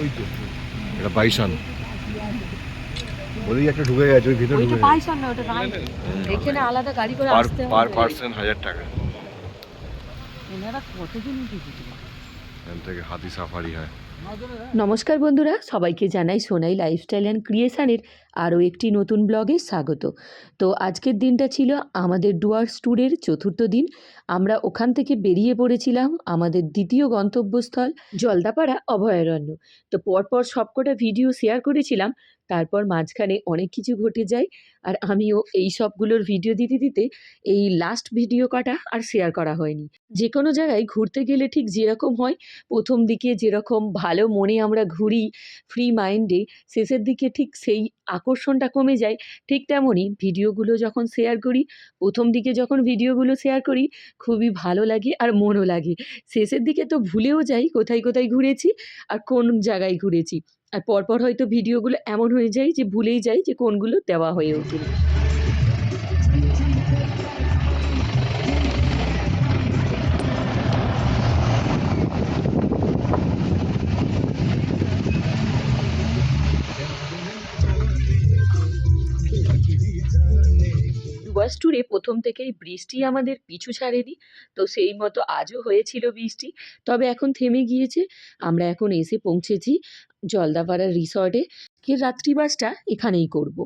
ওই তো। এটা বাইসান ওদিকে একটা ঢুকে গেছে ওই ভিতরে ঢুকে গেছে। পাইছন না ওটা রাইট এখানে আলাদা গাড়ি করে আসতে হবে। পার পার্সন হাজার টাকা। এনারা কতদিন এখান থেকে হাতি সাফারি হয়। নমস্কার বন্ধুরা সবাইকে জানাই সোনাই লাইফস্টাইল অ্যান্ড ক্রিয়েশনের আরও একটি নতুন ব্লগে স্বাগত। তো আজকের দিনটা ছিল আমাদের ডুয়ার্স ট্যুরের চতুর্থ দিন। আমরা ওখান থেকে বেরিয়ে পড়েছিলাম আমাদের দ্বিতীয় গন্তব্যস্থল জলদাপাড়া অভয়ারণ্য। তো পরপর সবকটা ভিডিও শেয়ার করেছিলাম, তারপর মাঝখানে অনেক কিছু ঘটে যায়। আর আমিও এই সবগুলোর ভিডিও দিতে দিতে এই লাস্ট ভিডিও কটা আর শেয়ার করা হয়নি। যে কোনো জায়গায় ঘুরতে গেলে ঠিক যেরকম হয়, প্রথম দিকে যেরকম ভালো মনে আমরা ঘুরি ফ্রি মাইন্ডে শেষের দিকে ঠিক সেই আকর্ষণটা কমে যায়, ঠিক তেমনই ভিডিওগুলো যখন শেয়ার করি, প্রথম দিকে যখন ভিডিওগুলো শেয়ার করি, খুবই ভালো লাগে আর মনও লাগে। শেষের দিকে তো ভুলেও যাই, কোথায় কোথায় ঘুরেছি আর কোন জায়গায় ঘুরেছি। আর পরপর হয়তো ভিডিওগুলো এমন হয়ে যায় যে ভুলেই যাই যে কোনগুলো দেওয়া হয়ে ওঠে ডুয়ার্স ট্যুরে প্রথম থেকেই বৃষ্টি আমাদের পিছু ছাড়েনি। তো সেই মতো আজও হয়েছিল বৃষ্টি। তবে এখন থেমে গিয়েছে। আমরা এখন এসে পৌঁছেছি জলদাপাড়ার রিসর্টে কি রাত্রিবাসটা এখানেই করব।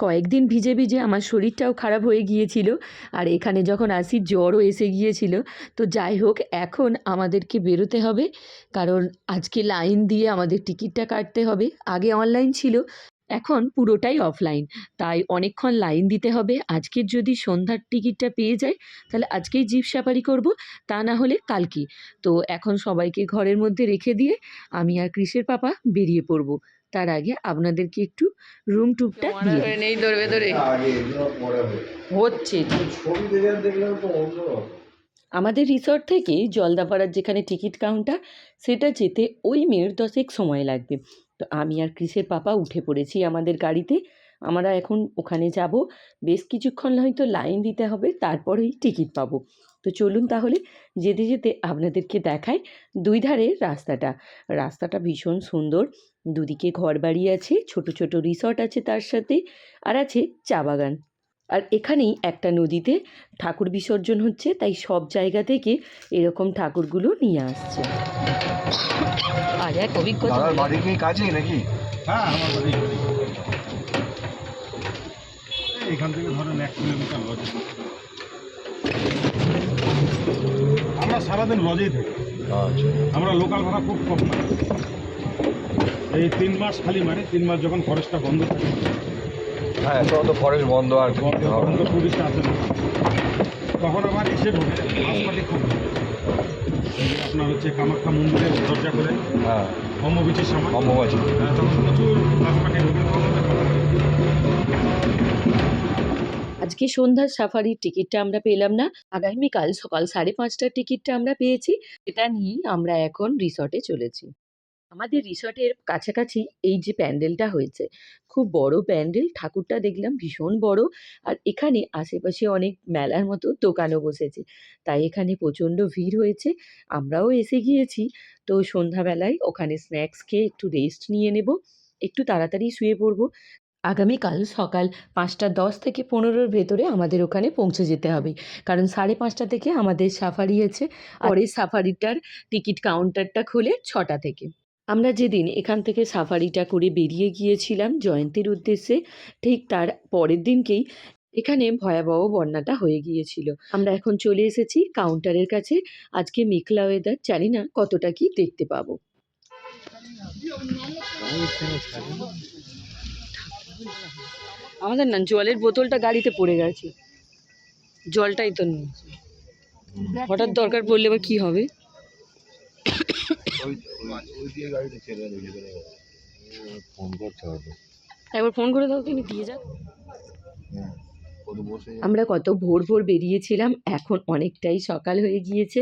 কয়েকদিন ভিজে ভিজে আমার শরীরটাও খারাপ হয়ে গিয়েছিল। আর এখানে যখন আসি জ্বরও এসে গিয়েছিল। তো যাই হোক, এখন আমাদেরকে বেরোতে হবে। কারণ আজকে লাইন দিয়ে আমাদের টিকিটটা কাটতে হবে। আগে অনলাইন ছিল। এখন পুরোটাই অফলাইন তাই অনেকক্ষণ লাইন দিতে হবে। আজকের যদি সন্ধ্যার টিকিটটা পেয়ে যাই তাহলে আজকেই জিপ সাফারি করব তা না হলে কালকে। তো এখন সবাইকে ঘরের মধ্যে রেখে দিয়ে আমি আর কৃষের পাপা বেরিয়ে পড়ব। তার আগে আপনাদেরকে একটু রুম টুপটা দিয়ে নেই ধরবে ধরে। হচ্ছে। আমাদের রিসর্ট থেকে জলদাপাড়ার যেখানে টিকিট কাউন্টার সেটা যেতে ওই মিনিট দশেক সময় লাগবে। তো আমি আর কৃষের পাপা উঠে পড়েছি আমাদের গাড়িতে। আমরা এখন ওখানে যাব। বেশ কিছুক্ষণ হয়তো লাইন দিতে হবে, তারপরেই টিকিট পাবো। তো চলুন তাহলে যেতে যেতে আপনাদেরকে দেখাই দুই ধারে রাস্তাটা। রাস্তাটা ভীষণ সুন্দর। দুদিকে ঘর বাড়ি আছে, ছোট ছোট রিসর্ট আছে তার সাথে, আর আছে চা বাগান। আর এখানেই একটা নদীতে ঠাকুর বিসর্জন হচ্ছে তাই সব জায়গা থেকে এরকম ঠাকুরগুলো নিয়ে আসছে। আর এক অভিজ্ঞতা বাড়ি কি কাছেই নাকি? হ্যাঁ আমার বাড়ি এখান থেকে ধরেন এক কিলোমিটার লজ আমরা সারাদিন লজেই থাকি। আচ্ছা। আমরা লোকাল ভাড়া খুব কম এই তিন মাস খালি মারি তিন মাস যখন ফরেস্টটা বন্ধ থাকে হ্যাঁ তো ফরেস্ট বন্ধ আর বন্ধ তখন আসে তখন আমার এসে ঢোকে খুব। আপনার হচ্ছে কামাখ্যা মন্দিরের দরজা করে হ্যাঁ। হোমবিচির সময় অম্বুবাচী। হ্যাঁ, তখন প্রচুর ঢোকে। আজকে সন্ধ্যার সাফারির টিকিটটা আমরা পেলাম না। আগামীকাল সকাল সাড়ে পাঁচটার টিকিটটা আমরা পেয়েছি। এটা নিয়েই আমরা এখন রিসর্টে চলেছি। আমাদের রিসর্টের কাছাকাছি এই যে প্যান্ডেলটা হয়েছে, খুব বড় প্যান্ডেল ঠাকুরটা দেখলাম ভীষণ বড়, আর এখানে আশেপাশে অনেক মেলার মতো দোকানও বসেছে। তাই এখানে প্রচণ্ড ভিড় হয়েছে, আমরাও এসে গিয়েছি। তো সন্ধ্যাবেলায় ওখানে স্ন্যাক্স খেয়ে একটু রেস্ট নিয়ে নেব, একটু তাড়াতাড়ি শুয়ে পড়ব। আগামীকাল সকাল পাঁচটা দশ থেকে পনেরোর ভেতরে আমাদের ওখানে পৌঁছে যেতে হবে, কারণ সাড়ে পাঁচটা থেকে আমাদের সাফারি আছে। আর এই সাফারিটার টিকিট কাউন্টারটা খুলে ছটা থেকে। আমরা যেদিন এখান থেকে সাফারিটা করে বেরিয়ে গিয়েছিলাম জয়ন্তীর উদ্দেশ্যে, ঠিক তার পরের দিনকেই এখানে ভয়াবহ বন্যাটা হয়ে গিয়েছিল। আমরা এখন চলে এসেছি কাউন্টারের কাছে। আজকে মেঘলা ওয়েদার জানি না কতটা কি দেখতে পাবো। আমাদের না, জলের বোতলটা গাড়িতে পড়ে গেছে। জলটাই তো নেই। হঠাৎ দরকার পড়লে এবার কি হবে? ফোন একবার ফোন করে দাও তিনি দিয়ে যাক হ্যাঁ কত বসে আমরা কত ভোর ভোর বেরিয়েছিলাম এখন অনেকটাই সকাল হয়ে গিয়েছে।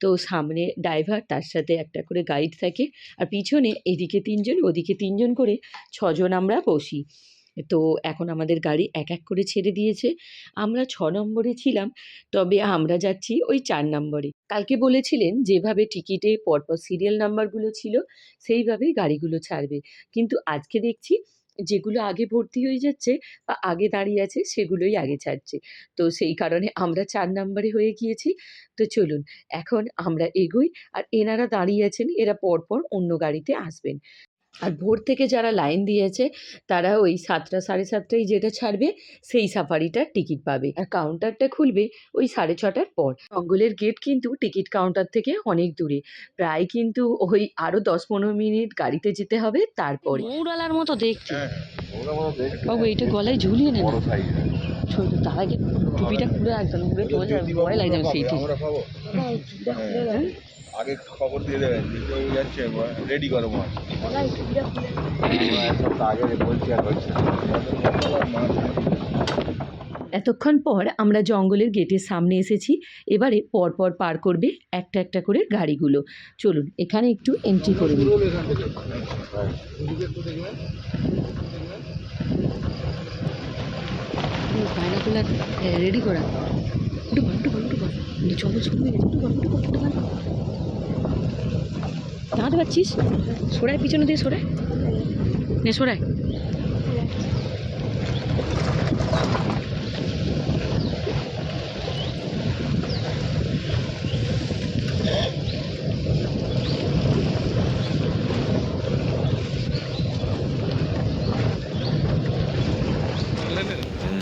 তো সামনে ড্রাইভার তার সাথে একটা করে গাইড থাকে। আর পিছনে এদিকে তিনজন ওদিকে তিনজন করে ছজন আমরা বসি। তো এখন আমাদের গাড়ি এক এক করে ছেড়ে দিয়েছে। আমরা ছ নম্বরে ছিলাম তবে আমরা যাচ্ছি ওই চার নম্বরে। কালকে বলেছিলেন, যেভাবে টিকিটে পরপর সিরিয়াল নাম্বারগুলো ছিল, সেইভাবেই গাড়িগুলো ছাড়বে। কিন্তু আজকে দেখছি, যেগুলো আগে ভর্তি হয়ে যাচ্ছে বা আগে দাঁড়িয়ে আছে, সেগুলোই আগে ছাড়ছে। তো সেই কারণে আমরা চার নাম্বারে হয়ে গিয়েছি। তো চলুন, এখন আমরা এগোই আর এনারা দাঁড়িয়ে আছেন, এরা পরপর অন্য গাড়িতে আসবেন। আর ভোর থেকে যারা লাইন দিয়েছে তারা ওই সাতটা সাড়ে সাতটায় যেটা ছাড়বে সেই সাফারিটার টিকিট পাবে। আর কাউন্টারটা খুলবে ওই সাড়ে ছটার পর। জঙ্গলের গেট কিন্তু টিকিট কাউন্টার থেকে অনেক দূরে। প্রায় কিন্তু ওই আরও দশ পনেরো মিনিট গাড়িতে যেতে হবে তারপরে মৌরালার মতো দেখতে। হ্যাঁ মনে দেখতে। বাবু এইটা গলায় ঝুলিয়ে নেন বড় সাইজ তার আগে টুপিটা খুলে যাবে ভয় লাগে সেইটি আমরা পাবো। হ্যাঁ। আগে খবর দিয়ে দেবেন কেউ যাচ্ছে রেডি করো মাছ। এতক্ষণ পর আমরা জঙ্গলের গেটের সামনে এসেছি, এবারে পরপর পার করবে একটা একটা করে গাড়িগুলো। চলুন, এখানে একটু এন্ট্রি করে রেডি করা। দাঁড়াতে পারছিস সরাই পিছনে দিয়ে সরাই নে সরাই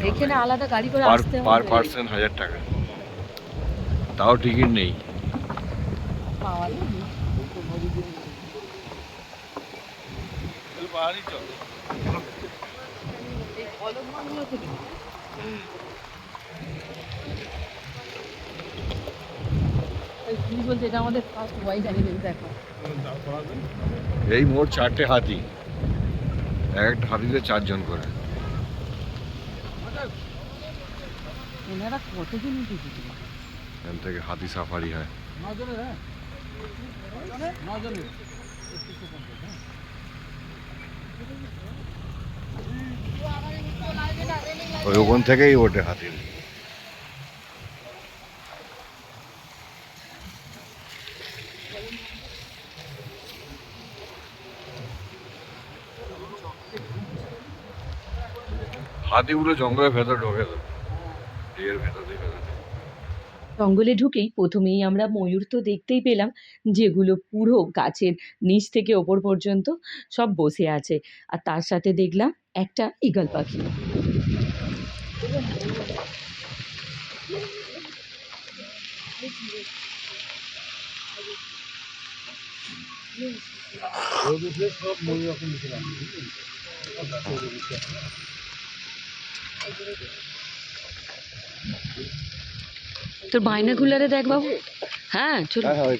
এখানে আলাদা গাড়ি করে পার আসতে পার হবে। পার্সন হাজার টাকা। তাও টিকিট নেই। পাওয়া যাবে। এই কলম বাংলো থেকে এই কি বলছে এটা আমাদের ফার্স্ট ওয়াইড অ্যানিমেল দেখো এই মোট চারটে হাতি এক একটা হাতিতে চারজন করে এনারা কতজন উঠেছে এখান থেকে হাতি সাফারি হয় নজনের হ্যাঁ নজনের ওই ওখান থেকেই ওঠে হাতি হাতিগুলো জঙ্গলের ভেতর ঢোকে তো ভেতর দিয়ে ভেতর। জঙ্গলে ঢুকেই প্রথমেই আমরা ময়ূর তো দেখতেই পেলাম, যেগুলো পুরো গাছের নিচ থেকে ওপর পর্যন্ত সব বসে আছে। আর তার সাথে দেখলাম একটা ঈগল পাখি। সব ময়ূর তোর বাইনাকুলারে দেখ বাবু। হ্যাঁ চল। হ্যাঁ হ্যাঁ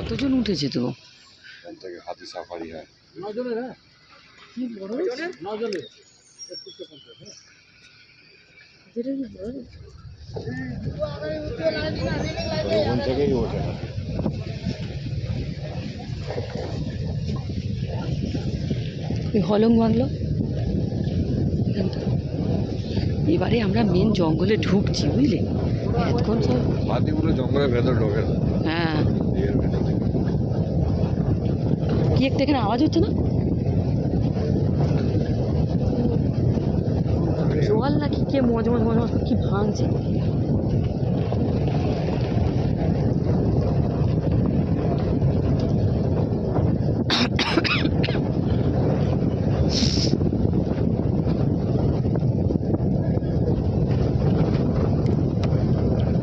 কতজন উঠেছে তো? হাতি সাফারি হয়। হ্যাঁ থেকেই ওঠে এই হলং বাংলো। এবারে আমরা মেন জঙ্গলে ঢুকছি বুঝলে? এতক্ষণ সব হাতিগুলো জঙ্গলের ভেতর ঢোকে হ্যাঁ। কি একটা এখানে আওয়াজ হচ্ছে না? জল নাকি? কে মজ মজ মজ কি ভাঙছে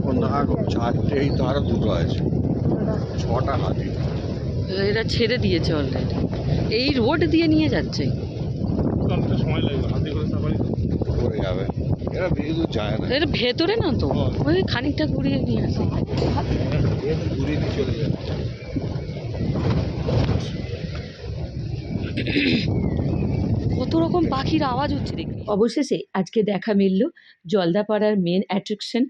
ও না গো চারটে এই তো আরও দুটো আছে। ছটা হাতি। এরা ছেড়ে দিয়েছে অলরেডি এই রোড দিয়ে নিয়ে যাচ্ছে। সময় লাগবে হাতে করে সাফারি করে যাবে। এরা বেশি দূর যায় না। এর ভেতরে না তো? ওই খানিকটা ঘুরিয়ে নিয়ে আসে। ঘুরিয়ে দিয়ে চলে যাবে কত রকম পাখির আওয়াজ হচ্ছে দেখবি অবশেষে আজকে দেখা মিলল জলদাপাড়ার মেন অ্যাট্রাকশন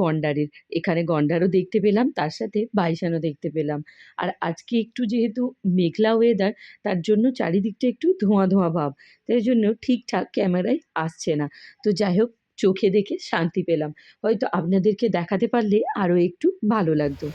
গন্ডারের। এখানে গন্ডারও দেখতে পেলাম, তার সাথে বাইসানও দেখতে পেলাম। আর আজকে একটু যেহেতু মেঘলা ওয়েদার তার জন্য চারিদিকটা একটু ধোঁয়া ধোঁয়া ভাব। তাই জন্য ঠিকঠাক ক্যামেরায় আসছে না। তো যাই হোক, চোখে দেখে শান্তি পেলাম। হয়তো আপনাদেরকে দেখাতে পারলে আরও একটু ভালো লাগতো।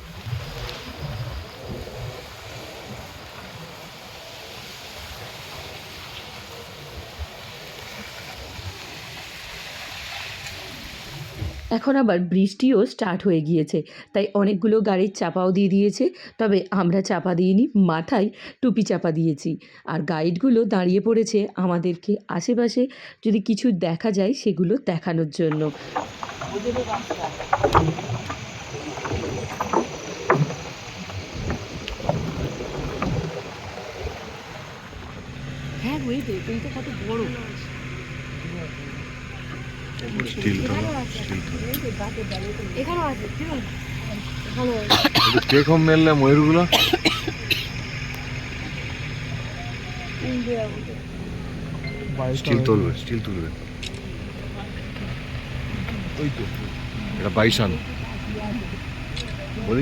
এখন আবার বৃষ্টিও স্টার্ট হয়ে গিয়েছে। তাই অনেকগুলো গাড়ির চাপাও দিয়ে দিয়েছে, তবে আমরা চাপা দিইনি, মাথায় টুপি চাপা দিয়েছি। আর গাইডগুলো দাঁড়িয়ে পড়েছে আমাদেরকে আশেপাশে, যদি কিছু দেখা যায় সেগুলো দেখানোর জন্য। হ্যাঁ গো এই তো কত বড়। স্টিল এখানেও কীরকম মেললে ময়ূরগুলো? স্টিল তুলবে স্টিল তুলবে। ওই তো এটা বাইসান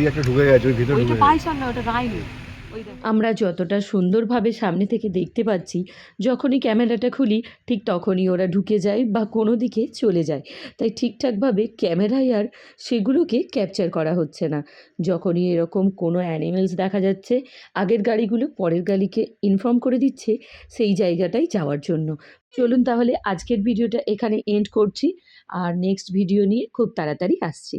একটা ঢুকে গেছে ওই ভিতরে ঢুকে গেছে। না ওটা রাইনি। আমরা যতটা সুন্দরভাবে সামনে থেকে দেখতে পাচ্ছি, যখনই ক্যামেরাটা খুলি, ঠিক তখনই ওরা ঢুকে যায় বা কোনো দিকে চলে যায়। তাই ঠিকঠাকভাবে ক্যামেরায় আর সেগুলোকে ক্যাপচার করা হচ্ছে না। যখনই এরকম কোনো অ্যানিমেলস দেখা যাচ্ছে, আগের গাড়িগুলো পরের গাড়িকে ইনফর্ম করে দিচ্ছে, সেই জায়গাটাই যাওয়ার জন্য। চলুন তাহলে আজকের ভিডিওটা এখানে এন্ড করছি। আর নেক্সট ভিডিও নিয়ে খুব তাড়াতাড়ি আসছি।